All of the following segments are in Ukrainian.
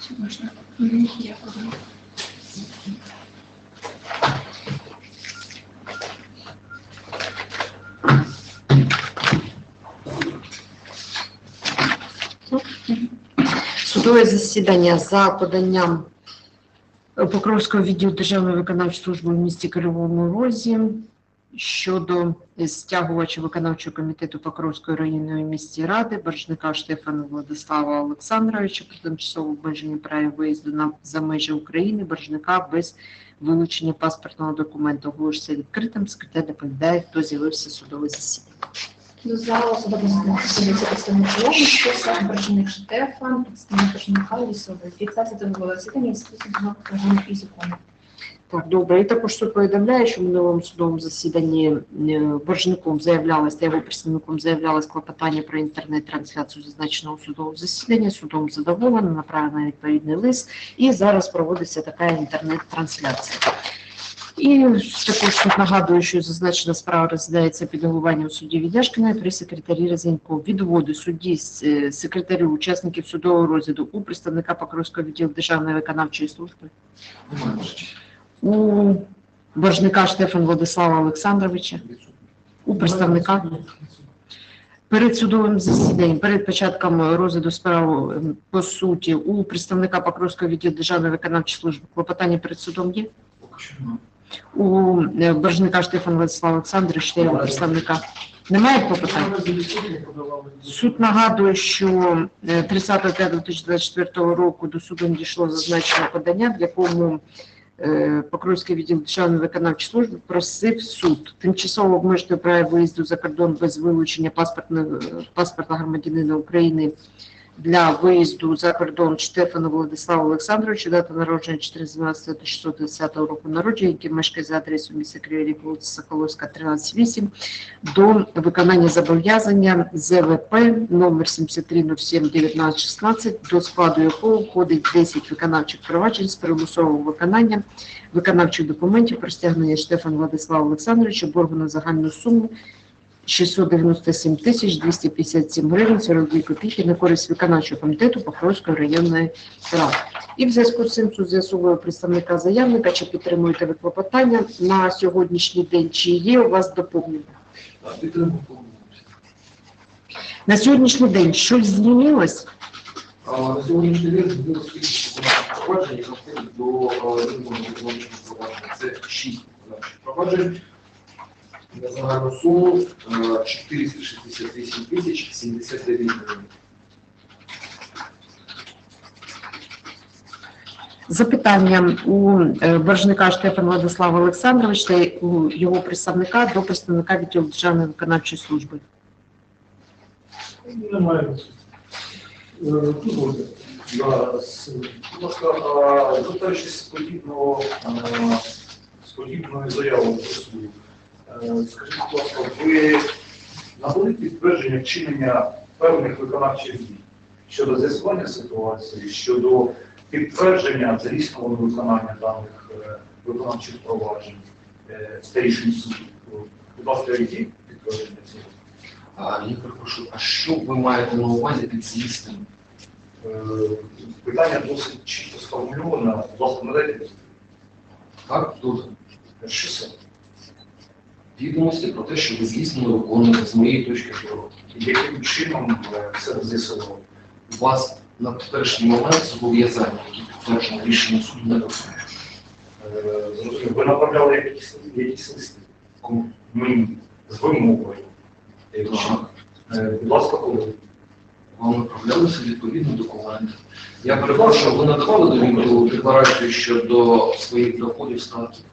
Чи можна? Дякую. Судове засідання за поданням Покровського відділу Державної виконавчої служби в місті Кривому Розі щодо стягувача виконавчого комітету Покровської районної міської ради Боржника Штефана Владислава Олександровича про тимчасове обмеження права виїзду на за межі України Боржника без вилучення паспортного документу. Оголошується відкритим. Секретар доповідає, хто з'явився судове засідання. До залу судового засідання представник сам Борчинник Штефан, представник Лісовий. Фіксація судового засідання список програми і закону. Так, добре. І також суд повідомляє, що в минулому судовому засіданні е, боржником заявлялось та його представником заявлялось клопотання про інтернет-трансляцію зазначеного судового засідання. Судом задоволено, направлено відповідний лист, і зараз проводиться така інтернет-трансляція. І також тут нагадую, що зазначена справа розглядається під головуванням судді Відяшкіної при секретарі Резенько. Відводи судді е, секретарю учасників судового розгляду у представника Покровського відділу Державної виконавчої служби у боржника Штефан Владислава Олександровича, у представника перед судовим засіданням, перед початком розгляду справи ем, по суті, у представника Покровського відділу Державної виконавчої служби клопотання перед судом є. У е, боржника Штефан Владислава Олександровича та його представника немає клопотань. Суд нагадує, що е, 30.05.2024 року до суду надійшло зазначене подання, в якому е, Покровський відділ Державної виконавчої служби просив суд. Тимчасово обмежити право виїзду за кордон без вилучення паспортного паспорта громадянина України для виїзду за кордон Штефана Владислава Олександровича, дата народження 14 року народження, який мешкає за адресою міста Кривий вулиця Соколовська, 13-8, до виконання зобов'язання ЗВП номер 7307-1916, до складу якого входить 10 виконавчих проваджень з примусовим виконанням виконавчих документів про стягнення Штефана Владислава Олександровича боргу на загальну суму 697 тисяч 257 гривень 42 копійки на користь виконавчого комітету Покровської районної ради. І в зв'язку з цим суд з'ясовує представника заявника, чи підтримуєте ви клопотання на сьогоднішній день, чи є у вас доповнення. На сьогоднішній день щось змінилось? На сьогоднішній день було скільки проваджень, до провадження. Це 6 виконавчих проваджень на загальну суму е, 468 тисяч 79 гривень. Запитання у е, боржника Штефана Владислава Олександровича та у його представника до представника відділу Державної виконавчої служби. Немає. Е, звертаючись з з подібною заявою е, скажіть, будь ласка, ви надали підтвердження вчинення певних виконавчих дій щодо з'ясування ситуації, щодо підтвердження залісного виконання даних е, виконавчих проваджень е, та рішень суду? Будь ласка, які підтвердження цього? А, Я перепрошую, а що ви маєте на увазі під з'їстом? Е, Питання досить чітко сформульоване. Ласка, надайте Так, тут що це? Відомості про те, що ви злісно виконуєте з моєї точки зору. Яким чином е, це з'ясувало? У вас на теперішній момент зобов'язання, які підтверджені рішенням суду, не виконують. Е, ви направляли якісь, якісь листи мені з вимогою. Е, Будь ласка, коли? Вам направлялися відповідні документи. Я перепрошую, ви надавали довідку декларацію щодо своїх доходів статків?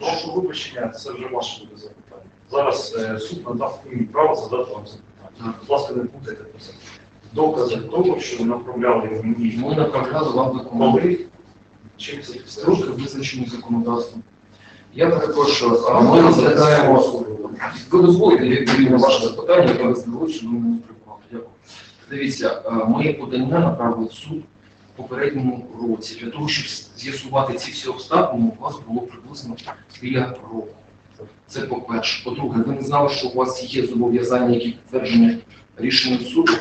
Прошу вибачення, це вже ваше запитання. Зараз е, суд надав мені право задати вам запитання. Будь ласка, не путайте це. Докази того, що ви направляли мені Ми направляли вам документи. коли, чим це Строки визначені законодавством. Я перепрошую, а ми розглядаємо. Ви дозволите відповідь на ваше запитання, яке ви задали, що ми не. Дякую. Дивіться, е, моє подання направили в суд в попередньому році. Для того, щоб з'ясувати ці всі обставини, у вас було приблизно біля року. Це по-перше. По-друге, ви не знали, що у вас є зобов'язання, які підтверджені рішенням суду.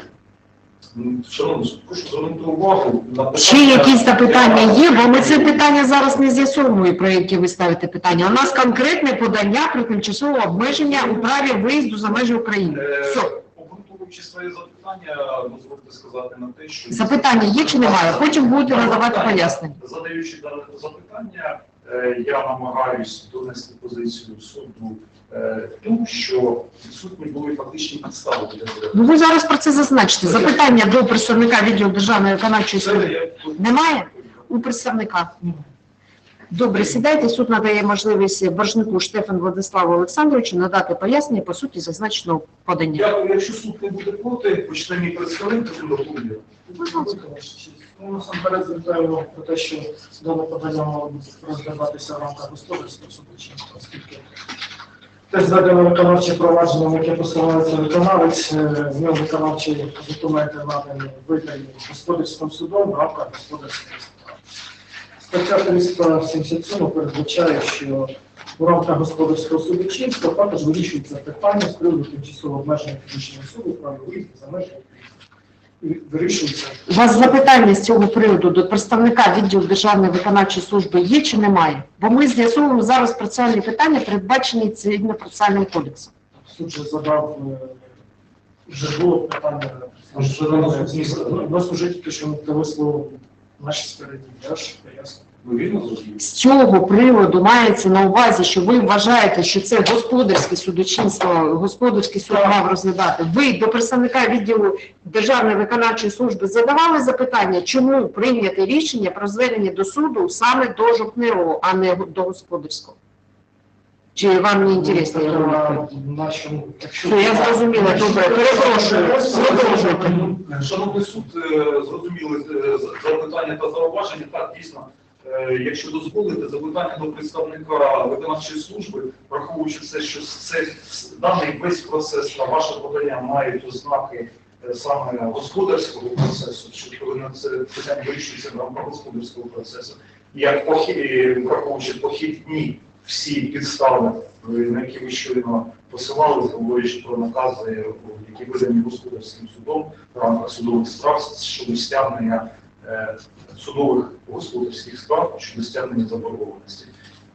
М, Шановні, прошу звернути увагу на питання. Якісь запитання є? Бо ми це питання зараз не з'ясовуємо, про які ви ставите питання. У нас конкретне подання про тимчасове обмеження у праві виїзду за межі України. Е, Все. Обґрунтовуючи своє запитання, дозвольте сказати на те, що Запитання є чи немає? Потім будете надавати пояснення. Задаючи дане запитання, я намагаюсь донести позицію суду е, ту, що відсутні були фактичні підстави для. Ну ви зараз про це зазначите. Запитання до представника відділу Державної виконавчої служби немає у представника. Добре, сідайте. Суд надає можливість боржнику Штефан Владиславу Олександровичу надати пояснення по суті зазначеного подання. Дякую, якщо суд не буде проти, почне мій представник, то доповідає. Ну, насамперед звертаємо про те, що дане подання мало розглядатися в рамках господарського судочинства, оскільки те зведено виконавче провадження, на яке посилається виконавець, е, в ньому виконавчі документи надані видані господарським судом в рамках господарського справи. Стаття 377 передбачає, що у рамках господарського судочинства також вирішується питання з приводу тимчасового обмеження фізичної особи правил виїзду за межі вирішується У вас запитання з цього приводу до представника відділу Державної виконавчої служби є чи немає? Бо ми з'ясовуємо зараз процесуальні питання, передбачені цивільно-процесуальним кодексом. Суд же задав, е, вже було питання. Що У нас вже тільки що дали слово нашій стороні, я ж поясню. З цього приводу мається на увазі, що ви вважаєте, що це господарське судочинство, господарський суд мав розглядати. Ви до представника відділу Державної виконавчої служби задавали запитання, чому прийняти рішення про звернення до суду саме до жовтневого, а не до господарського? Чи вам не інтересно? я? На нашому, якщо... Все, я зрозуміла, добре, перепрошую. Шановний суд, е, зрозуміли е, запитання та зауваження. Так, дійсно, якщо дозволите, запитання до представника виконавчої служби, враховуючи все, що це даний весь процес та ваше подання мають ознаки е, саме господарського процесу, що це питання вирішується в рамках господарського процесу, як похи- враховуючи похідні всі підстави, е, на які ви щойно посилали, говорячи про накази, які видані господарським судом в рамках судових справ щодо стягнення е, судових господарських справ щодо стягнення заборгованості.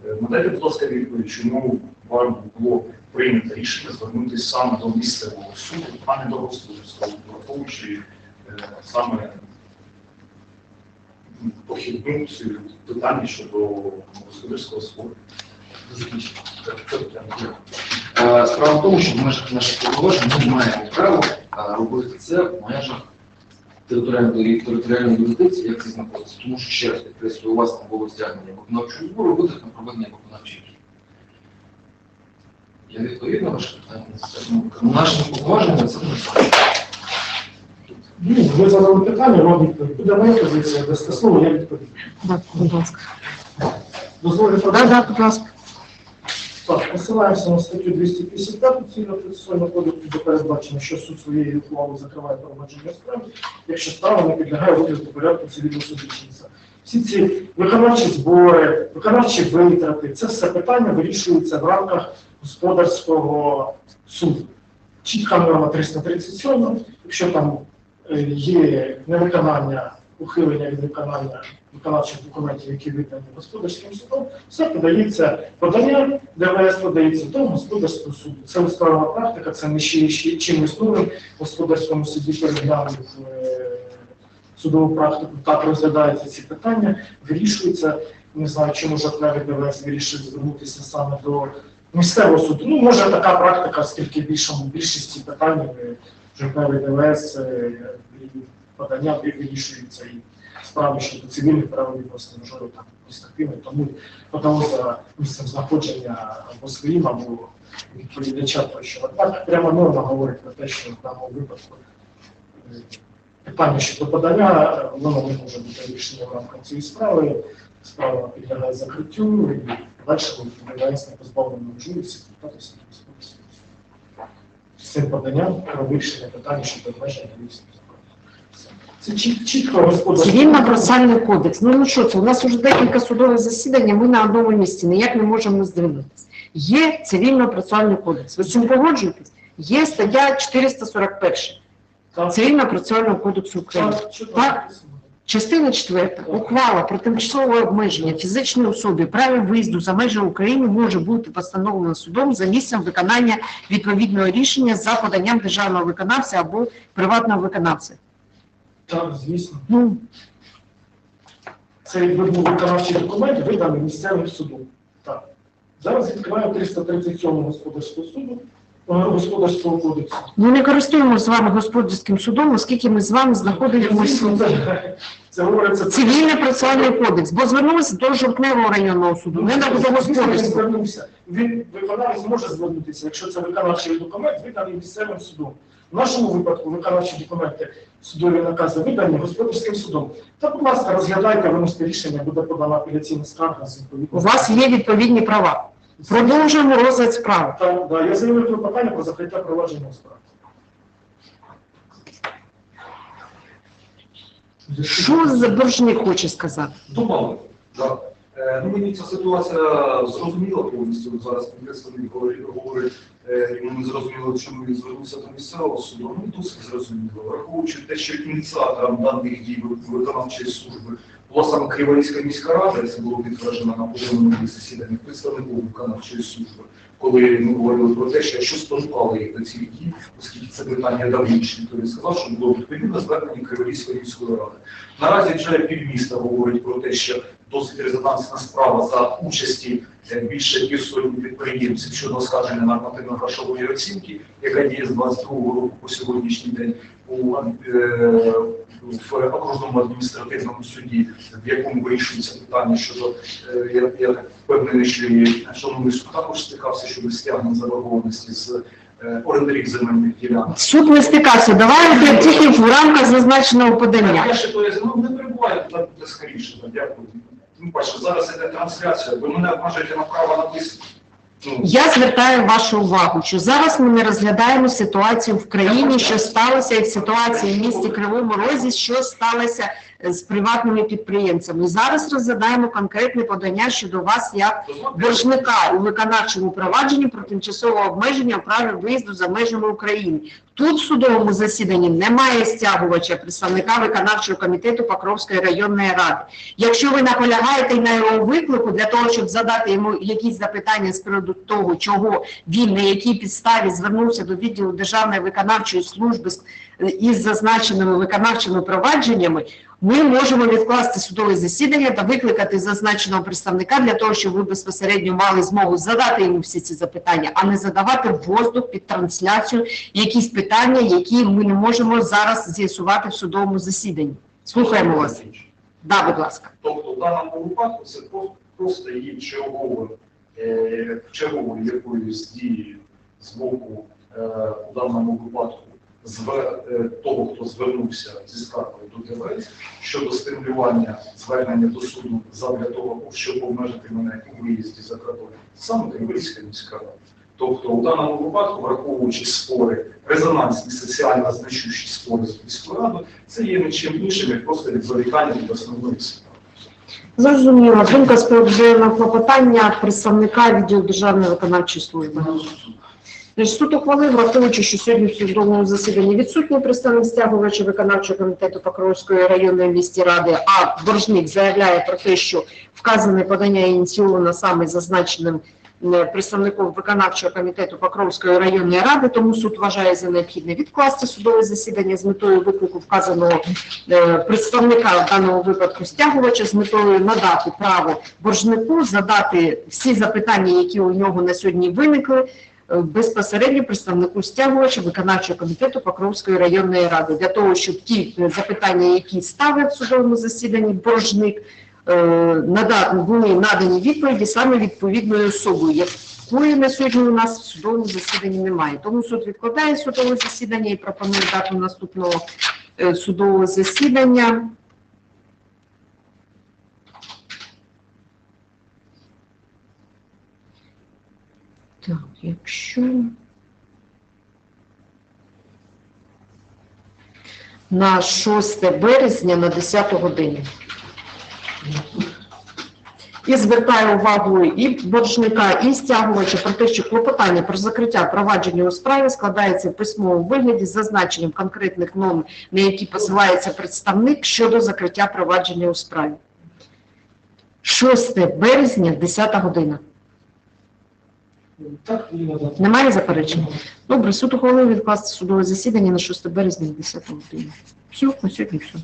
Е, Надайте, будь ласка, відповідь, чому вам було прийнято рішення звернутися саме до місцевого суду, а не до господарського, враховуючи е, саме похідну цю питання щодо господарського. Е, Справа в тому, що в межах наших повноважень ми маємо право е, робити це в межах територіальної територіальної юрисдикції, як це знаходиться. Тому що ще раз підкреслюю, у вас там було стягнення виконавчого збору, буде там проведення виконавчих дій. Я відповів на ваше питання. Ну, Нашими повноваженнями це не. Ні, ви задали питання, вам відповідь. Буде моя позиція, дасте слово, я відповім. Так, будь ласка. Дозволите Да, да, будь ласка. Так, посилаємося на статтю 255 цивільного процесуального кодексу, де передбачено, що суд своєю ухвалою закриває провадження справи, якщо справа не підлягає розгляду порядку цивільного судочинства. Всі ці виконавчі збори, виконавчі витрати, це все питання вирішується в рамках господарського суду. Чітка норма 337, якщо там е, є невиконання, ухилення від виконання виконавчих документів, які видані господарським судом, все подається подання ДВС подається до господарського суду. Це усталена практика, це не ще, ще чимось новим в господарському суді переглянув е, судову практику. Так розглядаються ці питання, вирішуються. Не знаю, чому жовтневий ДВС вирішив звернутися саме до місцевого суду. Ну, може така практика, оскільки більшому більшості питань е, жовтневий ДВС е, подання вирішуються і справи щодо цивільних прав відносин, можливо, там адміністративних, тому подало за місцем знаходження або своїм, або відповідача тощо. Так прямо норма говорить про те, що в даному випадку е, питання щодо подання, е, воно не може бути рішення в рамках цієї справи. Справа підлягає закриттю і далі відповідається не позбавлено можливості звертатися до. З цим поданням про вирішення питання щодо обмеження дійсності. Це чітко господарське. Цивільно-процесуальний кодекс. Ну, ну що це? У нас вже декілька судових засідань, ми на одному місці ніяк не можемо здвинутися. Є цивільно-процесуальний кодекс. Ви з цим погоджуєтесь? Є стаття 441. Цивільно-процесуального кодексу України. Так? Частина 4. Ухвала про тимчасове обмеження фізичної особи правил виїзду за межі України може бути постановлена судом за місцем виконання відповідного рішення за поданням державного виконавця або приватного виконавця. Так, звісно. Ну, Це якби був виконавчий документ, виданий місцевим судом. Так. Зараз відкриваємо 337 господарського суду, е, господарського кодексу. ми не користуємося з вами господарським судом, оскільки ми з вами знаходимося говориться цивільний процесуальний кодекс, бо звернулися до жовтневого районного суду, не до до господарського. Він виконавець може звернутися, якщо це виконавчий документ, виданий місцевим судом. В нашому випадку виконавчі документи судові накази видані господарським судом. Та, будь ласка, розглядайте, виносите рішення, буде подана апеляційна скарга з У відповідним. вас є відповідні права. Продовжуємо розгляд справи. Так, да, я заявив клопотання про закриття провадження у справі. Що за боржник хоче сказати? Думали, так. Е, Ну, мені ця ситуація зрозуміла повністю. Зараз підписаний говорить, йому не зрозуміло, чому він звернувся до місцевого суду. Ну, досить зрозуміло. Враховуючи те, що ініціатором даних дій виконавчої служби була саме Криворізька міська рада, це було підтверджено на повинному засіданні представників виконавчої служби, коли ми говорили про те, що якщо спонукали їх до цих дій, оскільки це питання давніші, то він сказав, що було відповідно звернення Криворізької міської ради. Наразі вже півміста говорить про те, що досить резонансна справа за участі більше півсотні підприємців щодо оскарження нормативно-грошової оцінки, яка діє з 22 року по сьогоднішній день у е, в окружному адміністративному суді, в якому вирішується питання щодо е, я, я впевнений, що і шановний суд також стикався щодо стягнення заборгованості з е, орендарів земельних ділянок. Суд не стикався. Давайте тільки в рамках зазначеного подання. Я ще поясню, ну не буде скоріше, дякую. Ну, бачу, зараз іде трансляція, ви мене обмежуєте на право написати. Ну, Я звертаю вашу увагу, що зараз ми не розглядаємо ситуацію в країні, що сталося, і в ситуації в місті Кривому Розі, що сталося з приватними підприємцями. Зараз розглядаємо конкретне подання щодо вас як боржника у виконавчому провадженні про тимчасове обмеження праві виїзду за межами України. Тут в судовому засіданні немає стягувача представника виконавчого комітету Покровської районної ради. Якщо ви наполягаєте на його виклику для того, щоб задати йому якісь запитання з приводу того, чого він на якій підставі звернувся до відділу Державної виконавчої служби із зазначеними виконавчими провадженнями, ми можемо відкласти судове засідання та викликати зазначеного представника для того, щоб ви безпосередньо мали змогу задати йому всі ці запитання, а не задавати в воздух під трансляцію якісь питання, які ми не можемо зараз з'ясувати в судовому засіданні. Слухаємо вас. Да, будь ласка. Тобто в даному випадку це просто є черговою, е, черговою якоюсь дією з боку е, у даному випадку того, хто звернувся зі скаргою до ДВС щодо стимулювання звернення до суду задля того, щоб обмежити мене у виїзді за кордон, саме Криворізька міська рада. Тобто у даному випадку, враховуючи спори, резонансні соціально значущі спори з міською радою, це є нічим іншим, як просто відволікання від основної справи. Зрозуміло. Думка з приводу на клопотання представника відділу Державної виконавчої служби. Значить, Суд ухвалив, враховуючи, що сьогодні в судовому засіданні відсутній представник стягувача виконавчого комітету Покровської районної міської ради, а боржник заявляє про те, що вказане подання ініційовано саме зазначеним представником виконавчого комітету Покровської районної ради, тому суд вважає за необхідне відкласти судове засідання з метою виклику вказаного е, представника в даному випадку стягувача з метою надати право боржнику задати всі запитання, які у нього на сьогодні виникли, безпосередньо представнику стягувача виконавчого комітету Покровської районної ради для того, щоб ті е, запитання, які ставив в судовому засіданні боржник, е, були надані відповіді саме відповідною особою, якої на сьогодні у нас в судовому засіданні немає. Тому суд відкладає судове засідання і пропонує дату наступного е, судового засідання. Так, якщо на 6 березня на 10 годину. І звертаю увагу і боржника, і стягувача про те, що клопотання про закриття провадження у справі складається в письмовому вигляді з зазначенням конкретних норм, на які посилається представник щодо закриття провадження у справі. 6 березня, 10 година. Так. Немає заперечень? Добре, суд ухвалив відкласти судове засідання на 6 березня, 10 годину. Все, на сьогодні все.